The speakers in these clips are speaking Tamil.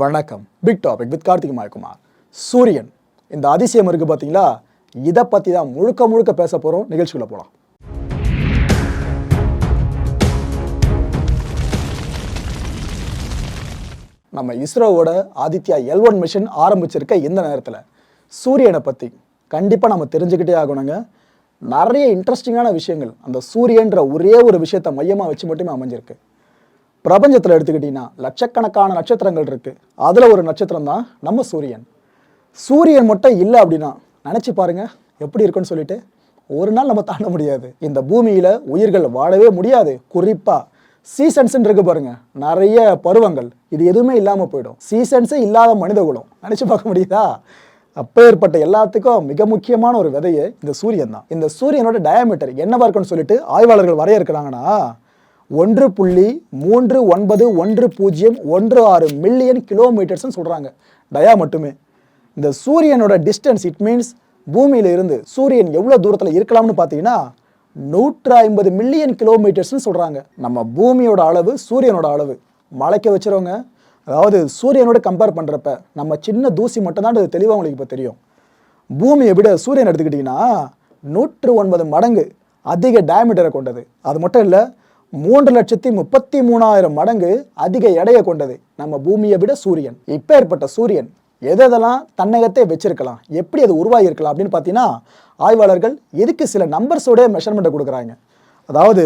வணக்கம். Big topic with Karthik Mayakumar. சூரியன் இந்த அதிசயம் இருக்கு பார்த்தீங்களா இதை பற்றி தான் முழுக்க முழுக்க பேச போகிறோம் நிகழ்ச்சிக்குள்ள போகலாம் நம்ம இஸ்ரோவோட ஆதித்யா எல் ஒன் மிஷன் ஆரம்பிச்சிருக்க இந்த நேரத்தில் சூரியனை பற்றி கண்டிப்பாக நம்ம தெரிஞ்சுக்கிட்டே ஆகணுங்க. நிறைய இன்ட்ரெஸ்டிங்கான விஷயங்கள். அந்த சூரியன்ற ஒரே ஒரு விஷயத்தை மையமாக வச்சு மட்டுமே அமைஞ்சிருக்கு. பிரபஞ்சத்தில் எடுத்துக்கிட்டிங்கன்னா லட்சக்கணக்கான நட்சத்திரங்கள் இருக்குது அதில் ஒரு நட்சத்திரம் தான் நம்ம சூரியன். சூரியன் மட்டும் இல்லை அப்படின்னா நினச்சி பாருங்கள் எப்படி இருக்குன்னு சொல்லிட்டு ஒரு நாள் நம்ம தாண்ட முடியாது. இந்த பூமியில் உயிர்கள் வாழவே முடியாது. குறிப்பாக சீசன்ஸ்ன்னு இருக்கு பாருங்க. நிறைய பருவங்கள். இது எதுவுமே இல்லாமல் போயிடும். சீசன்ஸே இல்லாத மனிதகுலம் நினச்சி பார்க்க முடியுதா? அப்பேற்பட்ட எல்லாத்துக்கும் மிக முக்கியமான ஒரு விதையே இந்த சூரியன் தான். இந்த சூரியனோட டயாமீட்டர் என்னவா இருக்குன்னு சொல்லிட்டு ஆய்வாளர்கள் வரையறுக்கிறாங்கன்னா ஒன்று புள்ளி மூன்று ஒன்பது ஒன்று பூஜ்ஜியம் ஒன்று ஆறு மில்லியன் கிலோமீட்டர்ஸ்னு சொல்கிறாங்க டயா மட்டுமே. இந்த சூரியனோட டிஸ்டன்ஸ் இட் மீன்ஸ் பூமியில் இருந்து சூரியன் எவ்வளோ தூரத்தில் இருக்கலாம்னு பார்த்தீங்கன்னா நூற்று ஐம்பது மில்லியன் கிலோமீட்டர்ஸ்னு சொல்கிறாங்க நம்ம பூமியோட அளவு சூரியனோட அளவு. மலைக்க வச்சுருவங்க. அதாவது சூரியனோட கம்பேர் பண்ணுறப்ப நம்ம சின்ன தூசி மட்டும்தான் அது தெளிவாக உங்களுக்கு இப்போ தெரியும். பூமியை விட சூரியன் எடுத்துக்கிட்டிங்கன்னா நூற்று ஒன்பது மடங்கு அதிக டயமீட்டரை கொண்டது. அது மட்டும் இல்லை மூன்று லட்சத்தி முப்பத்தி மூணாயிரம் மடங்கு அதிக எடையை கொண்டது நம்ம பூமியை விட சூரியன். இப்போ ஏற்பட்ட சூரியன் எதெல்லாம் தன்னகத்தை வச்சிருக்கலாம் எப்படி அது உருவாகியிருக்கலாம் அப்படின்னு பார்த்தீங்கன்னா ஆய்வாளர்கள் இதுக்கு சில நம்பர்ஸோடய மெஷர்மெண்ட்டை கொடுக்குறாங்க. அதாவது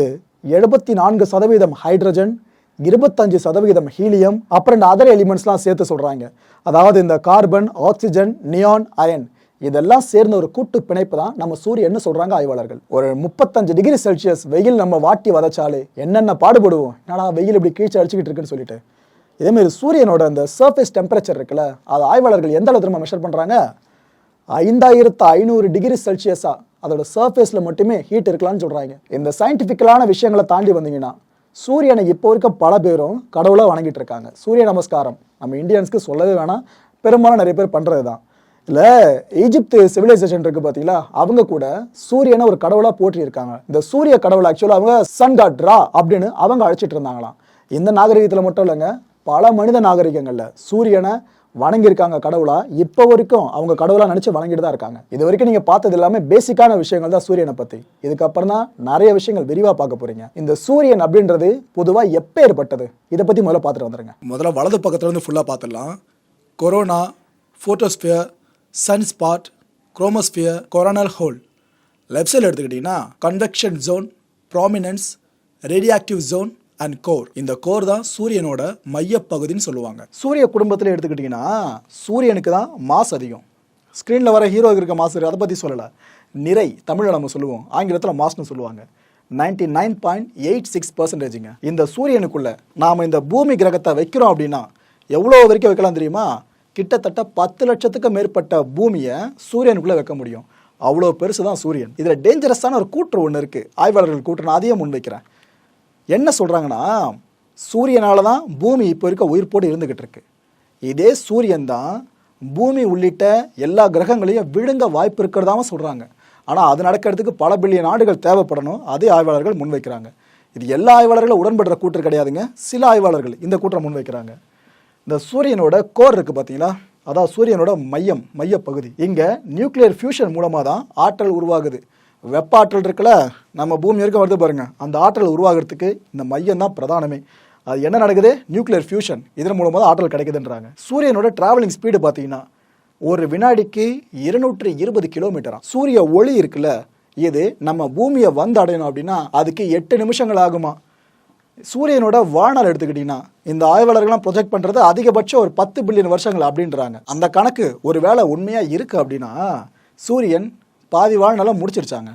எழுபத்தி நான்கு சதவீதம் ஹைட்ரஜன் இருபத்தஞ்சு சதவிகிதம் ஹீலியம் அப்புறம் இந்த அதர் எலிமெண்ட்ஸ்லாம் சேர்த்து சொல்கிறாங்க அதாவது இந்த கார்பன் ஆக்சிஜன் நியான் அயன் இதெல்லாம் சேர்ந்த ஒரு கூட்டு பிணைப்பு தான் நம்ம சூரியன்னு சொல்கிறாங்க ஆய்வாளர்கள்? ஒரு முப்பத்தஞ்சு டிகிரி செல்சியஸ் வெயில் நம்ம வாட்டி வதச்சாலே என்னென்ன பாடுபடுவோம்? என்னடா வெயில் இப்படி கீழ்ச்சி அடிச்சுக்கிட்டு இருக்குன்னு சொல்லிட்டு. இதேமாரி சூரியனோட அந்த சர்ஃபேஸ் டெம்பரேச்சர் இருக்குல்ல அது ஆய்வாளர்கள் எந்த அளவு திரும்ப மெஷர் பண்ணுறாங்க ஐந்தாயிரத்து ஐநூறு டிகிரி செல்சியஸாக அதோட சர்ஃபேஸில் மட்டுமே ஹீட் இருக்கலாம்னு சொல்கிறாங்க இந்த சயின்டிஃபிக்கலான விஷயங்களை தாண்டி வந்தீங்கன்னா சூரியனை இப்போ இருக்க பல பேரும் கடவுளாக வணங்கிட்டு இருக்காங்க. சூரிய நமஸ்காரம். நம்ம இந்தியன்ஸ்க்கு சொல்லவே வேணாம். பெரும்பாலும் நிறைய பேர் பண்ணுறது தான் இல்லை ஈஜிப்து சிவிலைசேஷன் இருக்குது பார்த்தீங்களா அவங்க கூட சூரியனை ஒரு கடவுளாக போற்றியிருக்காங்க. இந்த சூரிய கடவுள் ஆக்சுவலாக அவங்க சன் காட் ரா அப்படின்னு அவங்க அழைச்சிட்டு இருந்தாங்களாம். இந்த நாகரிகத்தில் மட்டும் இல்லைங்க பல மனித நாகரிகங்களில் சூரியனை வணங்கியிருக்காங்க கடவுளாக இப்போ வரைக்கும் அவங்க கடவுளாக நினச்சி வணங்கிட்டு தான் இருக்காங்க. இது வரைக்கும் நீங்கள் பார்த்தது எல்லாமே பேசிக்கான விஷயங்கள் தான் சூரியனை பற்றி இதுக்கப்புறம் தான் நிறைய விஷயங்கள் விரிவாக பார்க்க போகிறீங்க இந்த சூரியன் அப்படின்றது பொதுவாக எப்போ ஏற்பட்டது? இதை பற்றி முதல்ல பார்த்துட்டு வந்துடுங்க முதல்ல வலது பக்கத்துலேருந்து ஃபுல்லாக பார்த்துடலாம். Corona photosphere sunspot chromosphere coronal hole. Left சைடில் எடுத்துக்கிட்டிங்கன்னா convection zone prominence radioactive zone and core இந்த கோர் தான் சூரியனோட மையப்பகுதின்னு சொல்லுவாங்க. சூரிய குடும்பத்தில் எடுத்துக்கிட்டிங்கன்னா சூரியனுக்கு தான் மாஸ் அதிகம். ஸ்க்ரீனில் வர ஹீரோக்கு இருக்க மாஸ் அதை பற்றி சொல்லலை. நிறை தமிழில் நம்ம சொல்லுவோம். ஆங்கிலத்தில் மாஸ்னு சொல்லுவாங்க. Ninety nine point eight six பர்சன்டேஜுங்க இந்த சூரியனுக்குள்ளே நாம் இந்த பூமி கிரகத்தை வைக்கிறோம் அப்படின்னா எவ்வளோ வரைக்கும் வைக்கலாம் தெரியுமா? கிட்டத்தட்ட பத்து லட்சத்துக்கு மேற்பட்ட பூமியை சூரியனுக்குள்ளே வைக்க முடியும். அவ்வளோ பெருசு தான் சூரியன். இதில் டேஞ்சரஸான ஒரு கூற்று ஒன்று இருக்குது ஆய்வாளர்கள் கூற்று நான் அதையும் முன்வைக்கிறேன். என்ன சொல்கிறாங்கன்னா சூரியனால் தான் பூமி இப்போ இருக்க உயிர்ப்போடு இருந்துக்கிட்டு இருக்கு. இதே சூரியன் தான் பூமி உள்ளிட்ட எல்லா கிரகங்களையும் விழுங்க வாய்ப்பு இருக்கிறதாவும் சொல்கிறாங்க ஆனால் அது நடக்கிறதுக்கு பல பில்லியன் ஆண்டுகள் தேவைப்படணும். அதே ஆய்வாளர்கள் முன்வைக்கிறாங்க. இது எல்லா ஆய்வாளர்களும் உடன்படுற கூற்று கிடையாதுங்க. சில ஆய்வாளர்கள் இந்த கூற்றை முன்வைக்கிறாங்க. இந்த சூரியனோட கோர் இருக்குது பார்த்தீங்களா? அதாவது சூரியனோட மையம் மையப்பகுதி. இங்கே நியூக்ளியர் ஃபியூஷன் மூலமாக தான் ஆற்றல் உருவாகுது. வெப்ப ஆற்றல் இருக்குல்ல நம்ம பூமி வரைக்கும் வருது பாருங்கள் அந்த ஆற்றல் உருவாகிறதுக்கு இந்த மையம் தான் பிரதானமே. அது என்ன நடக்குது? Nuclear fusion. இதன் மூலமாக தான் ஆற்றல் கிடைக்குதுன்றாங்க. சூரியனோட டிராவலிங் ஸ்பீடு பார்த்தீங்கன்னா ஒரு வினாடிக்கு இருநூற்றி இருபது கிலோமீட்டரா சூரிய ஒளி இருக்குல்ல இது நம்ம பூமியை வந்து அடையணும் அப்படின்னா அதுக்கு எட்டு நிமிஷங்கள் ஆகுமா? சூரியனோட வாழ்நாள் எடுத்துக்கிட்டிங்கன்னா இந்த ஆய்வாளர்கள்லாம் ப்ரொஜெக்ட் பண்ணுறது அதிகபட்சம் ஒரு பத்து பில்லியன் வருஷங்கள் அப்படின்றாங்க. அந்த கணக்கு ஒரு வேளை உண்மையாக இருக்குது அப்படின்னா சூரியன் பாதி வாழ்நாளாக முடிச்சிருச்சாங்க.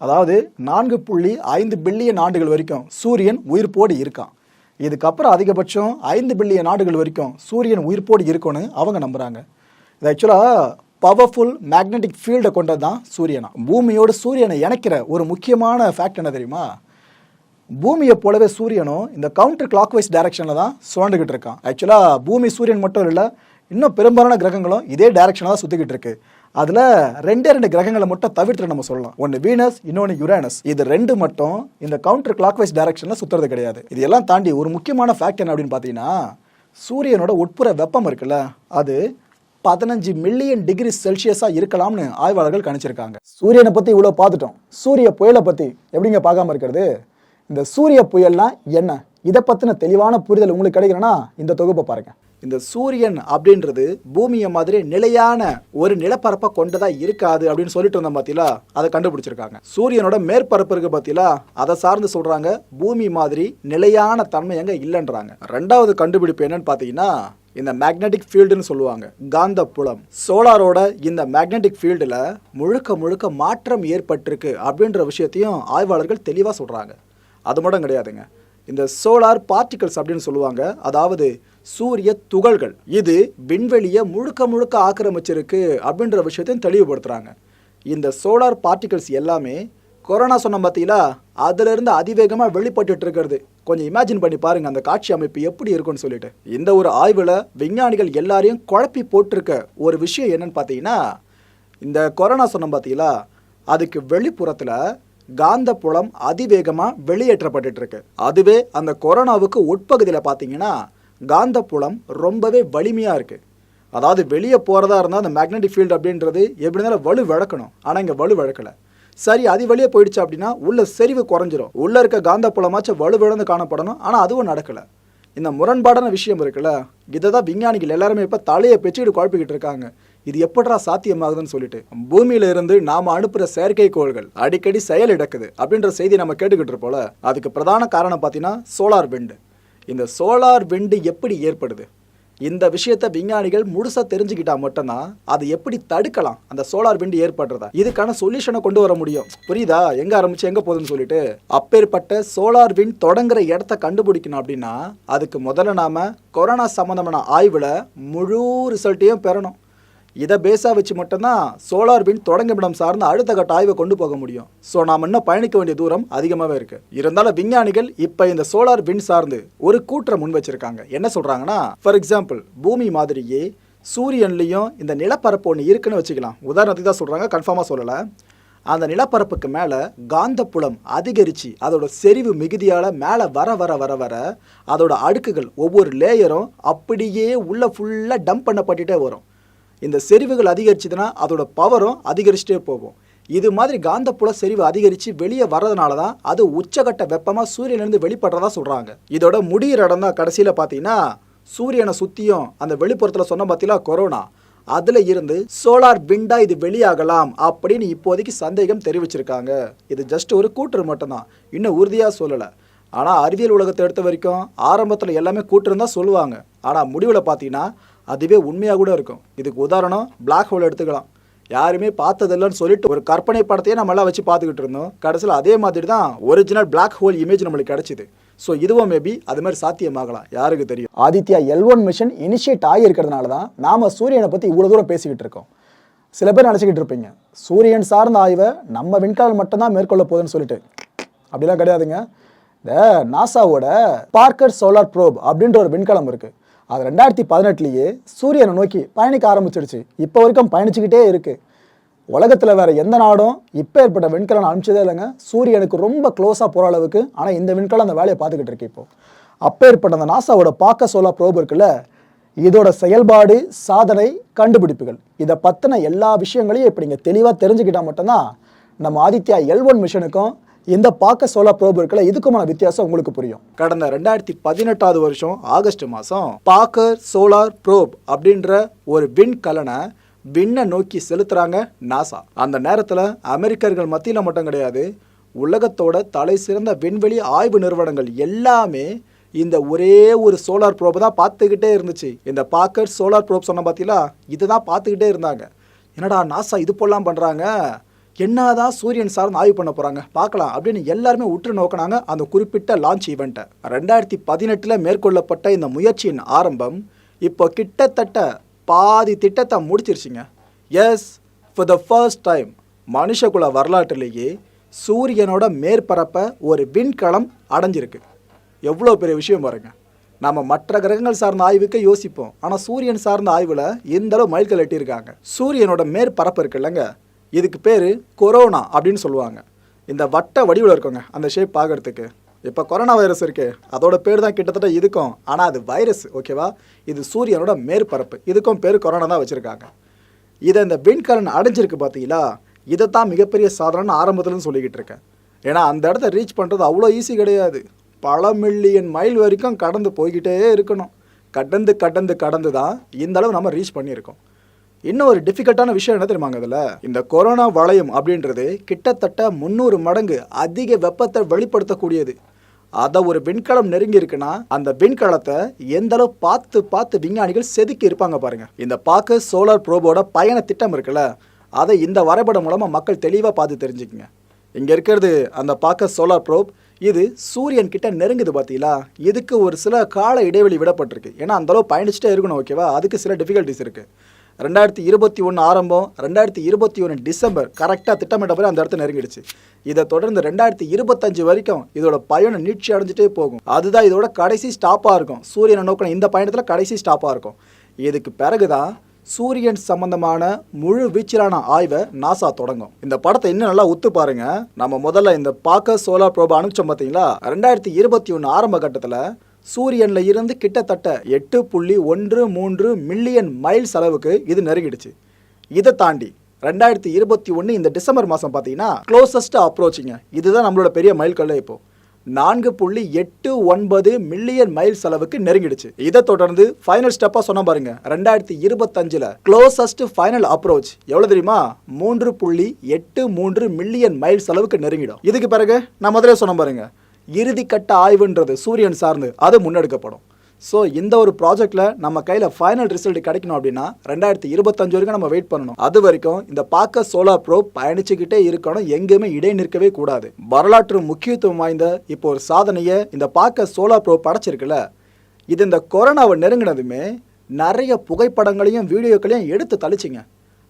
அதாவது நான்கு புள்ளி ஐந்து பில்லியன் ஆண்டுகள் வரைக்கும் சூரியன் உயிர்ப்போடு இருக்கான். இதுக்கப்புறம் அதிகபட்சம் ஐந்து பில்லியன் ஆண்டுகள் வரைக்கும் சூரியன் உயிர்ப்போடு இருக்கும்னு அவங்க நம்புகிறாங்க இது ஆக்சுவலாக பவர்ஃபுல் மேக்னெட்டிக் ஃபீல்டை கொண்டது தான் சூரியனா. பூமியோடு சூரியனை இணைக்கிற ஒரு முக்கியமான ஃபேக்ட் என்ன தெரியுமா? பூமியை போலவே சூரியனும் இந்த கவுண்டர் கிளாக் வைஸ் டைரக்ஷனில் தான் சுழண்டுகிட்டு இருக்கான். ஆக்சுவலாக பூமி சூரியன் மட்டும் இல்லை இன்னும் பெரும்பாலான கிரகங்களும் இதே டைரக்ஷனில் தான் சுற்றிக்கிட்டு இருக்கு. அதில் ரெண்டே ரெண்டு கிரகங்களை மட்டும் தவிர்த்து நம்ம சொல்லலாம். ஒன்று வீனஸ் இன்னொன்று யுரேனஸ். இது ரெண்டு மட்டும் இந்த கவுண்டர் கிளாக் வைஸ் டைரக்ஷனில் சுற்றுறது கிடையாது. இது எல்லாம் தாண்டி ஒரு முக்கியமான ஃபேக்ட் என்ன அப்படின்னு பார்த்தீங்கன்னா சூரியனோட உட்புற வெப்பம் இருக்குல்ல அது பதினஞ்சு மில்லியன் டிகிரி செல்சியஸாக இருக்கலாம்னு ஆய்வாளர்கள் கணிச்சிருக்காங்க. சூரியனை பற்றி இவ்வளோ பார்த்துட்டோம். சூரிய புயலை பற்றி எப்படிங்க பார்க்காம இருக்கிறது? இந்த சூரிய புயல்னா என்ன? இதை பற்றின தெளிவான புரிதல் உங்களுக்கு கிடைக்கணும்னா இந்த தொகுப்பை பாருங்கள் இந்த சூரியன் அப்படின்றது பூமியை மாதிரி நிலையான ஒரு நிலப்பரப்பை கொண்டதா இருக்காது அப்படின்னு சொல்லிட்டு இருந்தோம் பார்த்தீங்களா அதை கண்டுபிடிச்சிருக்காங்க. சூரியனோட மேற்பரப்பு இருக்கு பார்த்தீங்களா அதை சார்ந்து சொல்றாங்க பூமி மாதிரி நிலையான தன்மை அங்க இல்லைன்றாங்க. ரெண்டாவது கண்டுபிடிப்பு என்னன்னு பார்த்தீங்கன்னா இந்த மேக்னெட்டிக் ஃபீல்டுன்னு சொல்லுவாங்க காந்த புலம் சோலாரோட இந்த மேக்னெட்டிக் ஃபீல்டில் முழுக்க முழுக்க மாற்றம் ஏற்பட்டிருக்கு அப்படின்ற விஷயத்தையும் ஆய்வாளர்கள் தெளிவாக சொல்கிறாங்க அது மட்டும் கிடையாதுங்க. இந்த சோலார் பார்ட்டிகல்ஸ் அப்படின்னு சொல்லுவாங்க. அதாவது சூரிய துகள்கள். இது விண்வெளியை முழுக்க முழுக்க ஆக்கிரமிச்சிருக்கு அப்படின்ற விஷயத்தையும் தெளிவுபடுத்துகிறாங்க இந்த சோலார் பார்ட்டிகல்ஸ் எல்லாமே கொரோனா சொன்ன பார்த்தீங்களா அதிலிருந்து அதிவேகமாக வெளிப்பட்டு இருக்கிறது. கொஞ்சம் இமேஜின் பண்ணி பாருங்க அந்த காட்சி அமைப்பு எப்படி இருக்கும்னு சொல்லிட்டு. இந்த ஒரு ஆய்வில் விஞ்ஞானிகள் எல்லாரையும் குழப்பி போட்டிருக்க ஒரு விஷயம் என்னன்னு பார்த்தீங்கன்னா இந்த கொரோனா சொன்ன பார்த்தீங்களா அதுக்கு வெளிப்புறத்தில் காந்த புலம் அதிவேகமாக வெளியேற்றப்பட்டு இருக்கு அதுவே அந்த கொரோனாவுக்கு உட்பகுதியில் பார்த்தீங்கன்னா காந்த புலம் ரொம்பவே வலிமையாக இருக்குது அதாவது வெளியே போகிறதா இருந்தால் அந்த மேக்னெட்டிக் ஃபீல்டு அப்படின்றது எப்படி இருந்தாலும் வலு விளக்கணும். ஆனால் இங்கே வலு விளக்கலை. சரி அது வெளியே போயிடுச்சு அப்படின்னா உள்ள செறிவு குறைஞ்சிரும். உள்ளே இருக்க காந்த புலமாச்சும் வலுவிழந்து காணப்படணும். ஆனால் அதுவும் நடக்கலை. இந்த முரண்பாடான விஷயம் இருக்குல்ல? இதை தான் விஞ்ஞானிகள் எல்லாருமே இப்போ தலையை பெச்சுக்கிட்டு குழப்பிக்கிட்டு இருக்காங்க. இது எப்படா சாத்தியமாகுதுன்னு சொல்லிட்டு பூமியில இருந்து நாம அனுப்புற செயற்கைக்கோள்கள் அடிக்கடி செயல் இழக்குது அப்படின்ற செய்தி நம்ம கேட்டுக்கிட்டு இருப்போல அதுக்கு பிரதான காரணம் பார்த்தீங்கன்னா சோலார் விண்டு. இந்த சோலார் விண்டு எப்படி ஏற்படுது? இந்த விஷயத்த விஞ்ஞானிகள் முழுசா தெரிஞ்சுக்கிட்டா மட்டும்தான் அது எப்படி தடுக்கலாம்? அந்த சோலார் விண்டு ஏற்படுறதா? இதுக்கான சொல்யூஷனை கொண்டு வர முடியும். புரியுதா? எங்க ஆரம்பிச்சு எங்க போகுதுன்னு சொல்லிட்டு அப்பேற்பட்ட சோலார் விண்ட் தொடங்குற இடத்த கண்டுபிடிக்கணும் அப்படின்னா அதுக்கு முதல்ல நாம கொரோனா சம்பந்தமான ஆய்வுல முழு ரிசல்ட்டையும் பெறணும். இதை பேஸாக வச்சு மட்டும்தான் சோலார் வின் தொடங்குமிடம் சார்ந்த அடுத்த கட்ட ஆய்வை கொண்டு போக முடியும். ஸோ நாம் இன்னும் பயணிக்க வேண்டிய தூரம் அதிகமாகவே இருக்கு. இருந்தாலும் விஞ்ஞானிகள் இப்போ இந்த சோலார் வின் சார்ந்து ஒரு கூற்றை முன் வச்சிருக்காங்க. என்ன சொல்கிறாங்கன்னா ஃபார் எக்ஸாம்பிள் பூமி மாதிரியே சூரியன்லேயும் இந்த நிலப்பரப்பு ஒன்று இருக்குன்னு வச்சுக்கலாம். உதாரணத்துக்கு தான் சொல்கிறாங்க கன்ஃபார்மாக சொல்லலை. அந்த நிலப்பரப்புக்கு மேலே காந்தப்புலம் அதிகரித்து அதோட செறிவு மிகுதியால் மேலே வர வர வர வர அதோட அடுக்குகள் ஒவ்வொரு லேயரும் அப்படியே உள்ளே ஃபுல்லாக டம்ப் பண்ணப்பட்டுட்டே வரும். இந்த செறிவுகள் அதிகரிச்சதுன்னா அதோட பவரும் அதிகரிச்சுட்டே போகும். இது மாதிரி காந்தப்புல செறிவு அதிகரித்து வெளியே வர்றதுனால தான் அது உச்சகட்ட வெப்பமாக சூரியனிலிருந்து வெளிப்படுறதா சொல்கிறாங்க இதோட முடிகிற இடம் தான் கடைசியில் பார்த்தீங்கன்னா சூரியனை சுற்றியும் அந்த வெளிப்புறத்தில் சொன்ன பார்த்தீங்களா கொரோனா அதில் இருந்து சோலார் விண்டா இது வெளியாகலாம் அப்படின்னு இப்போதைக்கு சந்தேகம் தெரிவிச்சிருக்காங்க. இது ஜஸ்ட் ஒரு கூற்று மட்டும்தான். இன்னும் உறுதியாக சொல்லலை. ஆனால் அறிவியல் உலகத்தை எடுத்த வரைக்கும் ஆரம்பத்தில் எல்லாமே கூட்டுருந்தான் சொல்லுவாங்க. ஆனால் முடிவில் பார்த்தீங்கன்னா அதுவே உண்மையாக கூட இருக்கும். இதுக்கு உதாரணம் பிளாக் ஹோல் எடுத்துக்கலாம். யாருமே பார்த்ததில்லன்னு சொல்லிட்டு ஒரு கற்பனை படத்தையே நம்ம எல்லாம் வச்சு பார்த்துக்கிட்டு இருந்தோம். கடைசியில் அதே மாதிரி தான் ஒரிஜினல் பிளாக் ஹோல் இமேஜ் நம்மளுக்கு கிடச்சிது. ஸோ இதுவும் மேபி அது மாதிரி சாத்தியமாகலாம். யாருக்கு தெரியும்? Aditya L one mission initiate ஆகியிருக்கிறதுனால தான் நாம் சூரியனை பற்றி இவ்வளோ தூரம் பேசிக்கிட்டு இருக்கோம். சில பேர் நினச்சிக்கிட்டு இருப்பீங்க. சூரியன் சார்ந்த ஆய்வை நம்ம விண்கலம் மட்டும்தான் மேற்கொள்ள போகுதுன்னு சொல்லிட்டு. அப்படிலாம் கிடையாதுங்க. இந்த நாசாவோட பார்க்கர் சோலார் ப்ரோப் அப்படின்ற ஒரு விண்கலம் இருக்குது அது ரெண்டாயிரத்தி பதினெட்டுலேயே சூரியனை நோக்கி பயணிக்க ஆரம்பிச்சிடுச்சு இப்போ வரைக்கும் பயணிச்சுக்கிட்டே இருக்குது உலகத்தில் வேறு எந்த நாடும் இப்போ ஏற்பட்ட விண்கலன் அனுப்பிச்சதே இல்லைங்க. சூரியனுக்கு ரொம்ப க்ளோஸாக போகிற அளவுக்கு. ஆனால் இந்த விண்கலம் அந்த வேலையை பார்த்துக்கிட்டு இருக்கு இப்போது அப்போ ஏற்பட்ட அந்த நாசாவோட பார்க்க சோலா ப்ரோப் இருக்குல்ல இதோட செயல்பாடு சாதனை கண்டுபிடிப்புகள். இதை பற்றின எல்லா விஷயங்களையும் இப்போ நீங்கள் தெளிவாக தெரிஞ்சுக்கிட்டால் மட்டும்தான் நம்ம ஆதித்யா எல் ஒன் மிஷனுக்கும் இந்த பார்க்க சோலா ப்ரோப் இருக்கல இதுக்குமான வித்தியாசம் உங்களுக்கு புரியும்? கடந்த ரெண்டாயிரத்தி பதினெட்டாவது வருஷம் ஆகஸ்ட் மாதம் பாக்கர் சோலார் ப்ரோப் அப்படின்ற ஒரு விண்கலனை விண்ணை நோக்கி செலுத்துறாங்க நாசா அந்த நேரத்தில் அமெரிக்கர்கள் மத்தியில் மட்டும் கிடையாது உலகத்தோட தலை சிறந்த விண்வெளி ஆய்வு நிறுவனங்கள் எல்லாமே இந்த ஒரே ஒரு சோலார் ப்ரோப் தான் பார்த்துக்கிட்டே இருந்துச்சு. இந்த பாக்கர் சோலார் ப்ரோப் சொன்ன பார்த்தீங்களா இதை தான் பார்த்துக்கிட்டே இருந்தாங்க. என்னடா நாசா இது போலாம் பண்ணுறாங்க என்னதான் சூரியன் சார்ந்து ஆய்வு பண்ண போகிறாங்க பார்க்கலாம் அப்படின்னு எல்லாருமே உற்று நோக்கினாங்க அந்த குறிப்பிட்ட லான்ச் ஈவெண்ட்டை ரெண்டாயிரத்தி பதினெட்டில் மேற்கொள்ளப்பட்ட இந்த முயற்சியின் ஆரம்பம் இப்போ கிட்டத்தட்ட பாதி திட்டத்தை முடிச்சிருச்சுங்க. Yes for the first time மனுஷகுல வரலாற்றிலேயே சூரியனோட மேற்பரப்பை ஒரு விண்கலம் அடைஞ்சிருக்கு. எவ்வளோ பெரிய விஷயம் பாருங்க. நம்ம மற்ற கிரகங்கள் சார்ந்த ஆய்வுக்கு யோசிப்போம். ஆனால் சூரியன் சார்ந்த ஆய்வில் எந்தளவு மைல்கல் எட்டியிருக்காங்க? சூரியனோட மேற்பரப்பு இருக்குல்லங்க. இதுக்கு பேர் கொரோனா அப்படின்னு சொல்லுவாங்க. இந்த வட்ட வடிவில் இருக்குங்க அந்த ஷேப் பார்க்குறதுக்கு. இப்போ கொரோனா வைரஸ் இருக்குது அதோட பேர் தான் கிட்டத்தட்ட இதுக்கும். ஆனால் அது வைரஸ் ஓகேவா இது சூரியனோட மேற்பரப்பு. இதுக்கும் பேர் கொரோனா தான் வச்சுருக்காங்க. இதை இந்த விண்கலன் அடைஞ்சிருக்கு பார்த்தீங்களா இதை தான் மிகப்பெரிய சாதனை ஆரம்பத்துலன்னு சொல்லிக்கிட்டு இருக்கேன். ஏன்னா அந்த இடத்த ரீச் பண்ணுறது அவ்வளோ ஈஸி கிடையாது. பல மில்லியன் மைல் வரைக்கும் கடந்து போய்கிட்டே இருக்கணும். கடந்து கடந்து கடந்து தான் இந்த அளவு நம்ம ரீச் பண்ணியிருக்கோம். இன்னும் ஒரு டிஃபிகல்ட்டான விஷயம் என்ன தெரியுமாங்க அதில் இந்த கொரோனா வளையம் அப்படின்றது கிட்டத்தட்ட முந்நூறு மடங்கு அதிக வெப்பத்தை வெளிப்படுத்தக்கூடியது. அதை ஒரு விண்கலம் நெருங்கி இருக்குன்னா அந்த விண்கலத்தை எந்த அளவு பார்த்து பார்த்து விஞ்ஞானிகள் செதுக்கி இருப்பாங்க பாருங்க. இந்த பாக்கு சோலார் ப்ரோபோட பயண திட்டம் இருக்குல்ல அதை இந்த வரைபடம் மூலமாக மக்கள் தெளிவாக பார்த்து தெரிஞ்சுக்குங்க. இங்கே இருக்கிறது அந்த பாக்க சோலார் ப்ரோப் இது சூரியன் கிட்ட நெருங்குது பார்த்தீங்களா இதுக்கு ஒரு சில கால இடைவெளி விடப்பட்டிருக்கு. ஏன்னா அந்த அளவு பயணிச்சுட்டே இருக்கணும் ஓகேவா அதுக்கு சில டிஃபிகல்ட்டிஸ் இருக்குது ரெண்டாயிரத்தி இருபத்தி ஒன்று ஆரம்பம் ரெண்டாயிரத்தி இருபத்தி ஒன்று டிசம்பர் கரெக்டாக திட்டமிட்டபடி அந்த இடத்த நெருங்கிடுச்சு. இதை தொடர்ந்து ரெண்டாயிரத்தி இருபத்தஞ்சு வரைக்கும் இதோட பயணம் நீட்சி அடைஞ்சிட்டே போகும். அதுதான் இதோட கடைசி ஸ்டாப்பாக இருக்கும். சூரியனை நோக்கின இந்த பயணத்தில் கடைசி ஸ்டாப்பாக இருக்கும். இதுக்கு பிறகுதான் சூரியன் சம்பந்தமான முழு வீச்சிலான ஆய்வை நாசா தொடங்கும். இந்த படத்தை இன்னும் நல்லா உத்து பாருங்க. நம்ம முதல்ல இந்த பாக்க சோலார் ப்ரோபை அனுப்பிச்சோம் பார்த்தீங்களா ரெண்டாயிரத்தி இருபத்தி ஒன்று ஆரம்ப கட்டத்தில் சூரியனில் இருந்து கிட்டத்தட்ட எட்டு புள்ளி ஒன்று மூன்று மில்லியன் மைல்ஸ் அளவுக்கு இது நெருங்கிடுச்சு. இதை தாண்டி ரெண்டாயிரத்தி இருபத்தி ஒன்று இந்த டிசம்பர் மாதம் பார்த்தீங்கன்னா க்ளோசஸ்ட்டு அப்ரோச்சிங்க இதுதான் நம்மளோட பெரிய மைல்கல்ல இப்போ. நான்கு புள்ளி எட்டு ஒன்பது மில்லியன் மைல்ஸ் அளவுக்கு நெருங்கிடுச்சு. இதை தொடர்ந்து ஃபைனல் ஸ்டெப்பாக சொன்ன பாருங்க. ரெண்டாயிரத்தி இருபத்தஞ்சில் க்ளோசஸ்ட் ஃபைனல் அப்ரோச் எவ்வளோ தெரியுமா? மூன்று புள்ளி எட்டு மூன்று மில்லியன் மைல்ஸ் அளவுக்கு நெருங்கிடும். இதுக்கு பிறகு நான் முதல்ல சொன்ன பாருங்க. இறுதிக்கட்ட ஆய்வுன்றது சூரியன் சார்ந்து அது முன்னெடுக்கப்படும். ஸோ இந்த ஒரு ப்ராஜெக்டில் நம்ம கையில் ஃபைனல் ரிசல்ட் கிடைக்கணும் அப்படின்னா ரெண்டாயிரத்தி இருபத்தஞ்சு வரைக்கும் நம்ம வெயிட் பண்ணணும். அது வரைக்கும் இந்த பாக்க சோலார் ப்ரோ பயணிச்சுக்கிட்டே இருக்கணும் எங்கேயுமே இடை நிற்கவே கூடாது. வரலாற்று முக்கியத்துவம் வாய்ந்த இப்போ ஒரு சாதனையை இந்த பாக்க சோலார் ப்ரோ படைச்சிருக்குல்ல இது இந்த கொரோனாவை நெருங்கினதுமே நிறைய புகைப்படங்களையும் வீடியோக்களையும் எடுத்து தளிச்சிங்க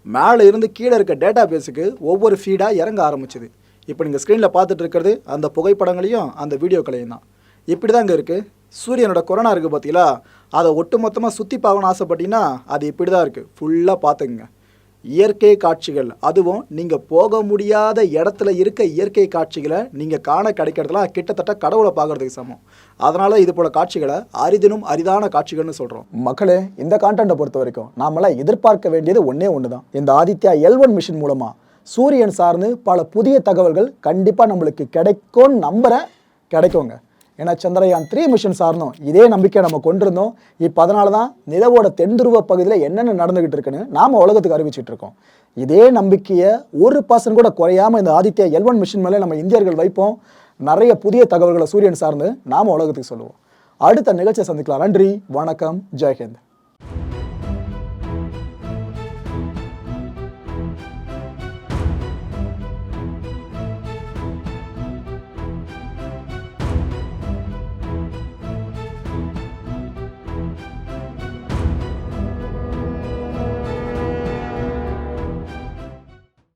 மேலே இருந்து கீழே இருக்க டேட்டா பேஸுக்கு ஒவ்வொரு ஃபீடாக இறங்க ஆரம்பிச்சுது. இப்போ நீங்கள் ஸ்க்ரீனில் பார்த்துட்டு இருக்கிறது அந்த புகைப்படங்களையும் அந்த வீடியோக்களையும் தான். இப்படி தான் இங்கே இருக்குது சூரியனோட கொரோனா இருக்குது பார்த்தீங்களா? அதை ஒட்டுமொத்தமாக சுற்றி பார்க்கணும்னு ஆசைப்பட்டீங்கன்னா அது இப்படி தான் இருக்குது ஃபுல்லாக பார்த்துக்குங்க. இயற்கை காட்சிகள். அதுவும் நீங்கள் போக முடியாத இடத்துல இருக்க இயற்கை காட்சிகளை நீங்கள் காண கிடைக்கிறதுலாம் கிட்டத்தட்ட கடவுளை பார்க்கறதுக்கு சமம். அதனால் இது போல் காட்சிகளை அரிதினும் அரிதான காட்சிகள்னு சொல்கிறோம் மக்களே இந்த கான்டென்ட்டை பொறுத்த வரைக்கும் நாமெல்லாம் எதிர்பார்க்க வேண்டியது ஒன்றே ஒன்று தான் இந்த ஆதித்யா எல் ஒன் மிஷின் மூலமாக சூரியன் சார்ந்து பல புதிய தகவல்கள் கண்டிப்பாக நம்மளுக்கு கிடைக்கும்னு நம்புகிறேன் கிடைக்குங்க. ஏன்னா சந்திரயான் த்ரீ மிஷன் சார்ந்தோம் இதே நம்பிக்கை நம்ம கொண்டிருந்தோம். இப்போ அதனால தான் நிலவோட தென்துருவ பகுதியில் என்னென்ன நடந்துகிட்டு இருக்குன்னு நாம் உலகத்துக்கு அறிவிச்சிட்டு இருக்கோம். இதே நம்பிக்கையை ஒரு பர்சன்ட் கூட குறையாம இந்த ஆதித்யா எல் ஒன் மேலே நம்ம இந்தியர்கள் வைப்போம். நிறைய புதிய தகவல்களை சூரியன் சார்ந்து நாம் உலகத்துக்கு சொல்லுவோம். அடுத்த நிகழ்ச்சியை சந்திக்கலாம். நன்றி வணக்கம் ஜெய்ஹிந்த்